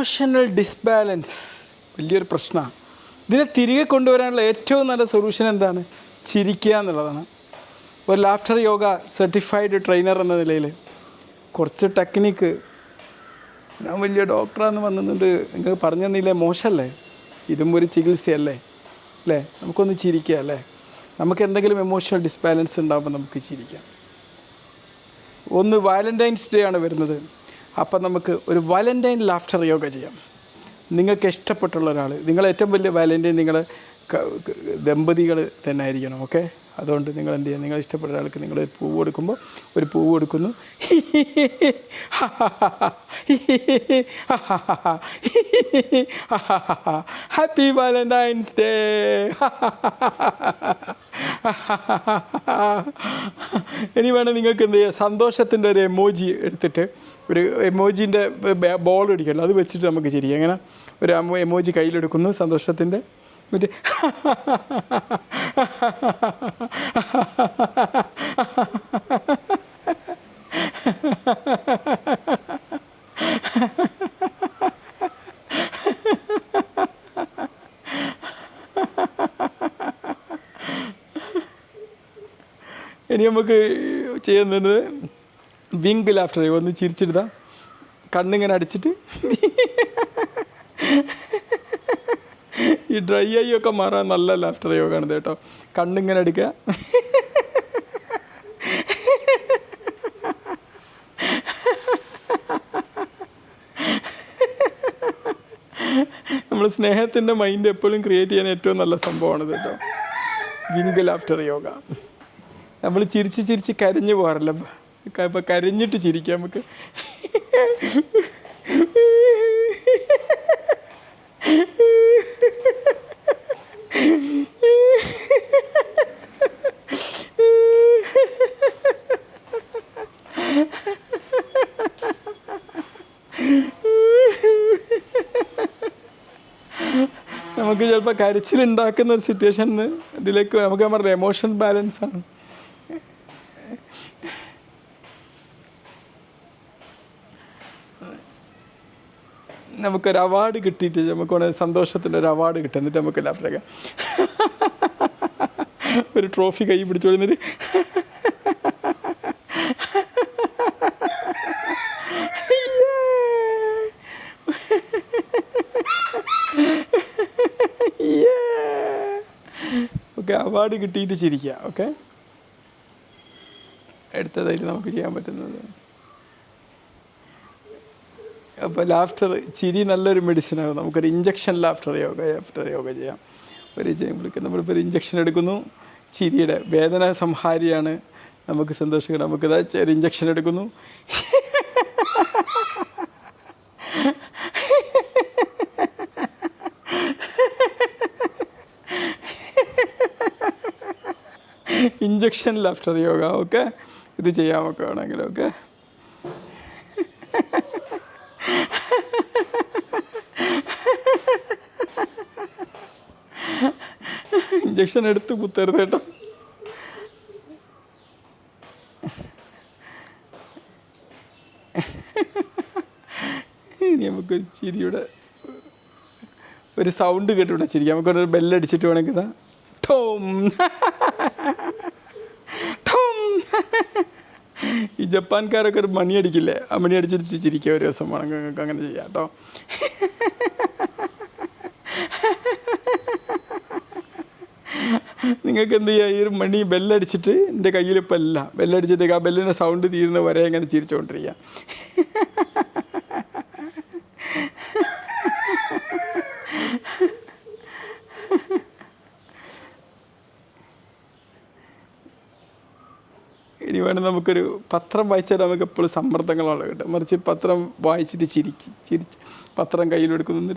Emotional disbalance വലിയൊരു പ്രശ്നമാണ്. ഇതിനെ തിരികെ കൊണ്ടുവരാനുള്ള ഏറ്റവും നല്ല സൊല്യൂഷൻ എന്താണ്? ചിരിക്കുക എന്നുള്ളതാണ്. ഒരു ലാഫ്റ്റർ യോഗ സർട്ടിഫൈഡ് ട്രെയിനർ എന്ന നിലയിൽ കുറച്ച് ടെക്നിക്ക് ഞാൻ വലിയ ഡോക്ടറാന്ന് വന്നിട്ടുണ്ട്. നിങ്ങൾ പറഞ്ഞു തന്നില്ലേ മോശമല്ലേ? ഇതും ഒരു ചികിത്സയല്ലേ? അല്ലേ? നമുക്കൊന്ന് ചിരിക്കുക അല്ലേ? നമുക്ക് എന്തെങ്കിലും എമോഷണൽ ഡിസ്ബാലൻസ് ഉണ്ടാകുമ്പോൾ നമുക്ക് ചിരിക്കാം. ഒന്ന് വാലന്റൈൻസ് ഡേ ആണ് വരുന്നത്. അപ്പം നമുക്ക് ഒരു വാലന്റൈൻ ലാഫ്റ്റർ യോഗ ചെയ്യാം. നിങ്ങൾക്ക് ഇഷ്ടപ്പെട്ടുള്ള ഒരാൾ നിങ്ങൾ ഏറ്റവും വലിയ വാലന്റൈൻ നിങ്ങൾ ദമ്പതികൾ തന്നെ ആയിരിക്കണം ഓക്കെ അതുകൊണ്ട് നിങ്ങൾ എന്ത് ചെയ്യുക നിങ്ങൾ ഇഷ്ടപ്പെട്ട ഒരാൾക്ക് നിങ്ങൾ ഒരു പൂവ് കൊടുക്കുമ്പോൾ ഒരു പൂവ് കൊടുക്കുന്നു. ഹാപ്പി വാലന്റൈൻസ് ഡേ ഇനി വേണം നിങ്ങൾക്ക് എന്ത് ചെയ്യുക സന്തോഷത്തിന്റെ ഒരു എമോജി എടുത്തിട്ട് ഒരു എമോജീന്റെ ബോൾ അടിക്കല്ലോ? അത് വെച്ചിട്ട് നമുക്ക് ചിരിക്കാം. അങ്ങനെ ഒരു എമോജി കയ്യിലെടുക്കുന്നു സന്തോഷത്തിന്റെ മറ്റേ ഇനി നമുക്ക് ചെയ്യുന്നത് വിങ്ക് ലാഫ്റ്റർ ഒന്ന് ചിരിച്ചിരുതാ കണ്ണിങ്ങനെ അടിച്ചിട്ട്. ഈ ഡ്രൈ ഐ ഒക്കെ മാറാൻ നല്ല ലാഫ്റ്റർ യോഗമാണ് കേട്ടോ. കണ്ണിങ്ങനെ അടിക്കുക. നമ്മൾ സ്നേഹത്തിന്റെ മൈൻഡ് എപ്പോഴും ക്രിയേറ്റ് ചെയ്യാൻ ഏറ്റവും നല്ല സംഭവമാണിത് കേട്ടോ. Wink laughter yoga. നമ്മൾ ചിരിച്ച് ചിരിച്ച് കരഞ്ഞു പോകാറില്ല. ഇപ്പം കരഞ്ഞിട്ട് ചിരിക്കാം നമുക്ക്. നമുക്ക് ചിലപ്പോൾ കരച്ചിലുണ്ടാക്കുന്ന ഒരു സിറ്റുവേഷൻ ഇതിലേക്ക് നമുക്ക് നമ്മുടെ എമോഷൻ ബാലൻസ് ആണ്. നമുക്കൊരു അവാർഡ് കിട്ടിയിട്ട് നമുക്ക് വേണേൽ സന്തോഷത്തിന്റെ ഒരു അവാർഡ് കിട്ടും. എന്നിട്ട് നമുക്ക് ലാപ്ടോപ്പ് ഒരു ട്രോഫി കൈ പിടിച്ചോടുന്നിട്ട് ഓക്കെ അവാർഡ് കിട്ടിയിട്ട് ചിരിക്കുക ഓക്കെ അടുത്തതായിട്ട് നമുക്ക് ചെയ്യാൻ പറ്റുന്നത്. അപ്പോൾ ലാഫ്റ്റർ ചിരി നല്ലൊരു മെഡിസിനാകും നമുക്കൊരു injection laughter yoga laughter yoga ചെയ്യാം. ഒരു ചെയ്യുമ്പോഴേക്കും നമ്മളിപ്പോൾ ഒരു ഇഞ്ചക്ഷൻ എടുക്കുന്നു. ചിരിയുടെ വേദന സംഹാരിയാണ്. നമുക്ക് സന്തോഷിക്കണം. നമുക്കിതാ ഒരു ഇഞ്ചക്ഷൻ എടുക്കുന്നു. ഇഞ്ചക്ഷൻ ലാഫ്റ്റർ യോഗ ഓക്കെ ഇത് ചെയ്യാമൊക്കെ വേണമെങ്കിൽ ഓക്കെ? ഇഞ്ചക്ഷൻ എടുത്ത് കുത്തരുത് കേട്ടോ. ഇനി നമുക്കൊരു ചിരിയുടെ ഒരു സൗണ്ട് കേട്ടിവിടെ ചിരിക്കാം. നമുക്കൊരു ബെല്ലടിച്ചിട്ട് വേണമെങ്കിൽ ടോം ടോം ഈ ജപ്പാൻകാരൊക്കെ ഒരു മണി അടിക്കില്ലേ ആ മണി അടിച്ചിട്ട് ചിരിക്കുക ഒരു ദിവസം വേണം നിങ്ങൾക്ക് അങ്ങനെ ചെയ്യാം കേട്ടോ. നിങ്ങൾക്ക് എന്ത് ചെയ്യുക ഈ ഒരു മണി ബെല്ലടിച്ചിട്ട് എന്റെ കയ്യിൽ ഇപ്പം അല്ല. ബെല്ലടിച്ചിട്ട് ആ ബെല്ലിന്റെ സൗണ്ട് തീരുന്ന വരെ ഇങ്ങനെ ചിരിച്ചുകൊണ്ടിരിക്കുക ഇനി വേണം നമുക്കൊരു പത്രം വായിച്ചാൽ നമുക്ക് എപ്പോഴും സമ്മർദ്ദങ്ങളാണ് കേട്ടോ. മറിച്ച് പത്രം വായിച്ചിട്ട് ചിരിക്കും ചിരിച്ച് പത്രം കയ്യിലെടുക്കുന്നു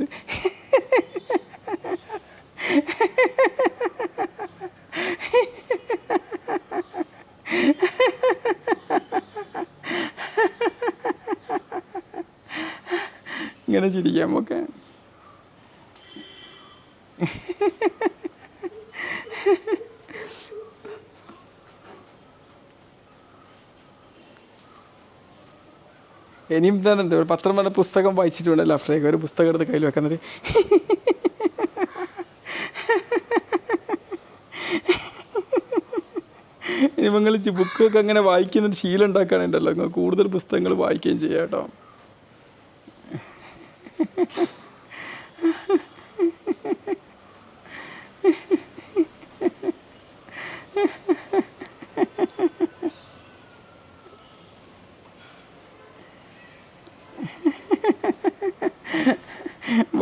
ഇങ്ങനെ ചിരിക്കാം ഓക്കെ? ഇനിയും തന്നെ എന്താ ഒരു പത്രം വേണ്ട പുസ്തകം വായിച്ചിട്ടുണ്ട്. ലാഫ്റ്ററേക്ക് ഒരു പുസ്തകം എടുത്ത് കയ്യിൽ വെക്കുന്നത് ഇനി നിങ്ങൾ ബുക്കൊക്കെ അങ്ങനെ വായിക്കുന്നൊരു ശീലം ഉണ്ടാക്കാനുണ്ടല്ലോ. നിങ്ങൾ കൂടുതൽ പുസ്തകങ്ങൾ വായിക്കുകയും ചെയ്യാം കേട്ടോ.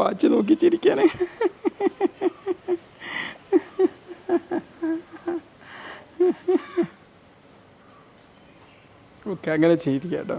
വാച്ച് നോക്കി ചിരിക്കാനേ. ഓക്കെ അങ്ങനെ ചെയ്തിരിക്കാം കേട്ടോ.